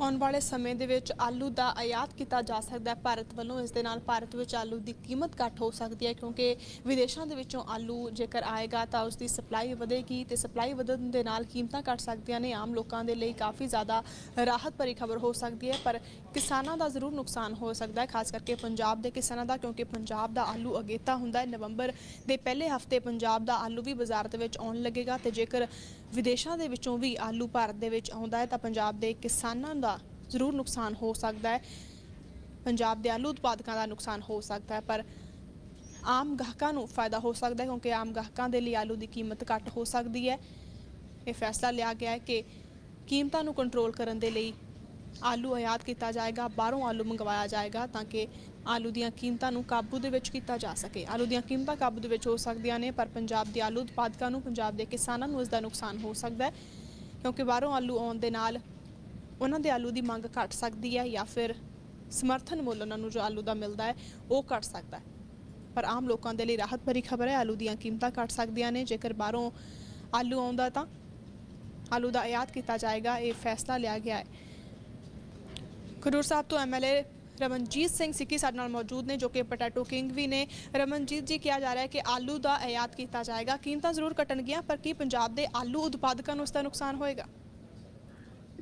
ਆਉਣ ਵਾਲੇ ਸਮੇਂ ਦੇ ਵਿੱਚ ਆਲੂ ਦਾ ਆਯਾਤ ਕੀਤਾ ਜਾ ਸਕਦਾ ਹੈ। ਭਾਰਤ ਵੱਲੋਂ ਇਸ ਦੇ ਨਾਲ ਭਾਰਤ ਵਿੱਚ ਆਲੂ ਦੀ ਕੀਮਤ ਘੱਟ ਹੋ ਸਕਦੀ ਹੈ ਕਿਉਂਕਿ ਵਿਦੇਸ਼ਾਂ ਦੇ ਵਿੱਚੋਂ ਆਲੂ ਜੇਕਰ ਆਏਗਾ ਤਾਂ ਉਸ ਦੀ ਸਪਲਾਈ ਵਧੇਗੀ ਤੇ ਸਪਲਾਈ ਵਧਣ ਦੇ ਨਾਲ ਕੀਮਤਾਂ ਘਟ ਸਕਦੀਆਂ ਨੇ। ਆਮ ਲੋਕਾਂ ਦੇ ਲਈ ਕਾਫੀ ਜ਼ਿਆਦਾ ਰਾਹਤ ਭਰੀ ਖਬਰ ਹੋ ਸਕਦੀ ਹੈ, ਪਰ ਕਿਸਾਨਾਂ ਦਾ ਜ਼ਰੂਰ ਨੁਕਸਾਨ ਹੋ ਸਕਦਾ ਹੈ, ਖਾਸ ਕਰਕੇ ਪੰਜਾਬ ਦੇ ਕਿਸਾਨਾਂ ਦਾ, ਕਿਉਂਕਿ ਪੰਜਾਬ ਦਾ ਆਲੂ ਅਗੇਤਾ ਹੁੰਦਾ ਹੈ। ਨਵੰਬਰ ਦੇ ਪਹਿਲੇ ਹਫ਼ਤੇ ਪੰਜਾਬ ਦਾ ਆਲੂ ਵੀ ਬਾਜ਼ਾਰ ਦੇ ਵਿੱਚ ਆਉਣ ਲੱਗੇਗਾ ਤੇ ਜੇਕਰ ਵਿਦੇਸ਼ਾਂ ਦੇ ਵਿੱਚੋਂ ਵੀ ਆਲੂ ਭਾਰਤ ਦੇ ਵਿੱਚ ਆਉਂਦਾ ਹੈ ਤਾਂ ਪੰਜਾਬ ਦੇ ਕਿਸਾਨਾਂ ਦਾ ਜ਼ਰੂਰ ਨੁਕਸਾਨ ਹੋ ਸਕਦਾ ਹੈ। ਪੰਜਾਬ ਦੇ ਆਲੂ ਉਤਪਾਦਕਾਂ ਦਾ ਨੁਕਸਾਨ ਹੋ ਸਕਦਾ ਹੈ, ਪਰ ਆਮ ਗਾਹਕਾਂ ਨੂੰ ਫਾਇਦਾ ਹੋ ਸਕਦਾ ਹੈ ਕਿਉਂਕਿ ਆਮ ਗਾਹਕਾਂ ਦੇ ਲਈ ਆਲੂ ਦੀ ਕੀਮਤ ਘੱਟ ਹੋ ਸਕਦੀ ਹੈ। ਇਹ ਫੈਸਲਾ ਲਿਆ ਗਿਆ ਹੈ ਕਿ ਕੀਮਤਾਂ ਨੂੰ ਕੰਟਰੋਲ ਕਰਨ ਦੇ ਲਈ ਆਲੂ ਆਯਾਤ ਕੀਤਾ ਜਾਏਗਾ, ਬਾਹਰੋਂ ਆਲੂ ਮੰਗਵਾਇਆ ਜਾਏਗਾ ਤਾਂ ਕਿ ਆਲੂ ਦੀਆਂ ਕੀਮਤਾਂ ਨੂੰ ਕਾਬੂ ਦੇ ਵਿੱਚ ਕੀਤਾ ਜਾ ਸਕੇ। ਆਲੂ ਦੀਆਂ ਕੀਮਤਾਂ ਕਾਬੂ ਦੇ ਵਿੱਚ ਹੋ ਸਕਦੀਆਂ ਨੇ, ਪਰ ਪੰਜਾਬ ਦੇ ਆਲੂ ਉਤਪਾਦਕਾਂ ਨੂੰ, ਪੰਜਾਬ ਦੇ ਕਿਸਾਨਾਂ ਨੂੰ ਇਸ ਦਾ ਨੁਕਸਾਨ ਹੋ ਸਕਦਾ ਹੈ, ਕਿਉਂਕਿ ਬਾਹਰੋਂ ਆਲੂ ਆਉਣ ਦੇ ਨਾਲ ਉਹਨਾਂ ਦੇ ਆਲੂ ਦੀ ਮੰਗ ਘਟ ਸਕਦੀ ਹੈ ਜਾਂ ਫਿਰ ਸਮਰਥਨ ਮੁੱਲ ਉਹਨਾਂ ਨੂੰ ਜੋ ਆਲੂ ਦਾ ਮਿਲਦਾ ਹੈ, ਉਹ ਘਟ ਸਕਦਾ ਹੈ। ਪਰ ਆਮ ਲੋਕਾਂ ਦੇ ਲਈ ਰਾਹਤ ਭਰੀ ਖਬਰ ਹੈ, ਆਲੂ ਦੀਆਂ ਕੀਮਤਾਂ ਘਟ ਸਕਦੀਆਂ ਨੇ। ਜੇਕਰ ਬਾਹਰੋਂ ਆਲੂ ਆਉਂਦਾ ਤਾਂ ਆਲੂ ਦਾ ਆਯਾਤ ਕੀਤਾ ਜਾਏਗਾ, ਇਹ ਫੈਸਲਾ ਲਿਆ ਗਿਆ ਹੈ। ਖਡੂਰ ਸਾਹਿਬ ਤੋਂ ਐਮਐਲਏ ਰਮਨਜੀਤ ਸਿੰਘ ਸਿੱਕੀ ਸਾਡੇ ਨਾਲ ਮੌਜੂਦ ਨੇ, ਜੋ ਕਿ ਪੋਟੈਟੋ ਕਿੰਗ ਵੀ ਨੇ। ਰਮਨਜੀਤ ਜੀ, ਕਿਹਾ ਜਾ ਰਿਹਾ ਹੈ ਕਿ ਆਲੂ ਦਾ ਆਯਾਤ ਕੀਤਾ ਜਾਏਗਾ। ਕੀਮਤਾਂ ਜ਼ਰੂਰ ਘਟਣਗੀਆਂ ਪਰ ਕੀ ਪੰਜਾਬ ਦੇ ਆਲੂ ਉਤਪਾਦਕਾਂ ਨੂੰ ਉਸ ਦਾ ਨੁਕਸਾਨ ਹੋਏਗਾ?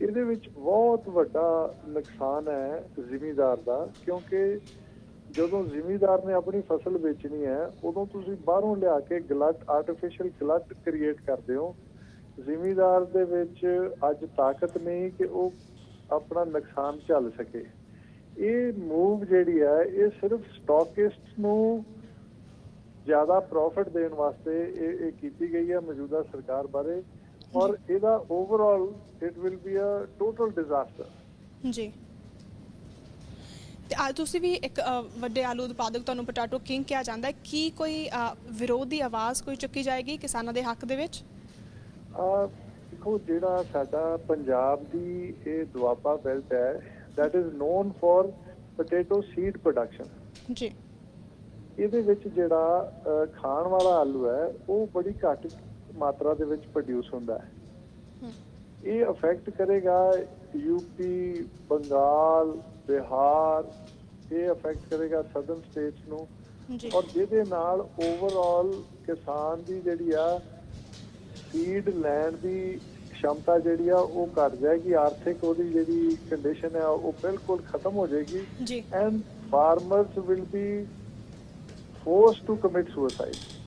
ਇਹਦੇ ਵਿੱਚ ਬਹੁਤ ਵੱਡਾ ਨੁਕਸਾਨ ਹੈ ਜ਼ਿਮੀਂਦਾਰ ਦਾ, ਕਿਉਂਕਿ ਜਦੋਂ ਜ਼ਿਮੀਦਾਰ ਨੇ ਆਪਣੀ ਫਸਲ ਵੇਚਣੀ ਹੈ, ਉਦੋਂ ਤੁਸੀਂ ਬਾਹਰੋਂ ਲਿਆ ਕੇ ਗਲਟ ਆਰਟੀਫੀਸ਼ੀਅਲ ਗਲਟ ਕ੍ਰੀਏਟ ਕਰਦੇ ਹੋ। ਜ਼ਿਮੀਦਾਰ ਦੇ ਵਿੱਚ ਅੱਜ ਤਾਕਤ ਨਹੀਂ ਕਿ ਉਹ ਆਪਣਾ ਨੁਕਸਾਨ ਝੱਲ ਸਕੇ। ਇਹ ਮੂਵ ਜਿਹੜੀ ਹੈ ਇਹ ਸਿਰਫ ਸਟਾਕਿਸਟ ਨੂੰ ਜ਼ਿਆਦਾ ਪ੍ਰੋਫਿਟ ਦੇਣ ਵਾਸਤੇ ਇਹ ਇਹ ਕੀਤੀ ਗਈ ਹੈ ਮੌਜੂਦਾ ਸਰਕਾਰ ਬਾਰੇ ਔਰ ਇਹਦਾ overall it will be a total disaster ਜੀ। ਤੇ ਆ ਤੁਸੀਂ ਵੀ ਇੱਕ ਵੱਡੇ ਆਲੂ ਉਤਪਾਦਕ ਤੁਹਾਨੂੰ ਪੋਟੈਟੋ ਕਿੰਗ ਕਿਹਾ ਜਾਂਦਾ ਹੈ। ਕੀ ਕੋਈ ਵਿਰੋਧ ਦੀ ਆਵਾਜ਼ ਕੋਈ ਚੁੱਕੀ ਜਾਏਗੀ ਕਿਸਾਨਾਂ ਦੇ ਹੱਕ ਦੇ ਵਿੱਚ? ਆ ਦੇਖੋ ਜਿਹੜਾ ਸਾਡਾ ਪੰਜਾਬ ਦੀ ਇਹ ਦੁਆਬਾ ਬੈਲਟ ਹੈ that is known for potato seed production. ਜੀ। ਇਹਦੇ ਵਿੱਚ ਜਿਹੜਾ ਖਾਣ ਵਾਲਾ ਆਲੂ ਹੈ ਉਹ ਬੜੀ ਘੱਟ ਮਾਤਰਾ ਦੇ ਵਿੱਚ ਪ੍ਰੋਡਿਊਸ ਹੁੰਦਾ ਹੈ। ਇਹ ਅਫੈਕਟ ਕਰੇਗਾ ਯੂਪੀ ਬੰਗਾਲ ਬਿਹਾਰ ਇਹ ਅਫੈਕਟ ਕਰੇਗਾ ਸਦਰਨ ਸਟੇਟਸ ਨੂੰ। ਜੀ। ਔਰ ਜਿਹਦੇ ਨਾਲ ਓਵਰਆਲ ਕਿਸਾਨ ਦੀ ਜਿਹੜੀ ਆ ਸੀਡ ਲੈਣ ਦੀ ਸ਼ਮਤਾ ਜਿਹੜੀ ਆ ਉਹ ਘਟ ਜਾਏਗੀ। ਆਰਥਿਕ ਉਹਦੀ ਜਿਹੜੀ ਕੰਡੀਸ਼ਨ ਹੈ ਉਹ ਬਿਲਕੁਲ ਖਤਮ ਹੋ ਜਾਏਗੀ। ਜੀ। And farmers will be force to commit suicide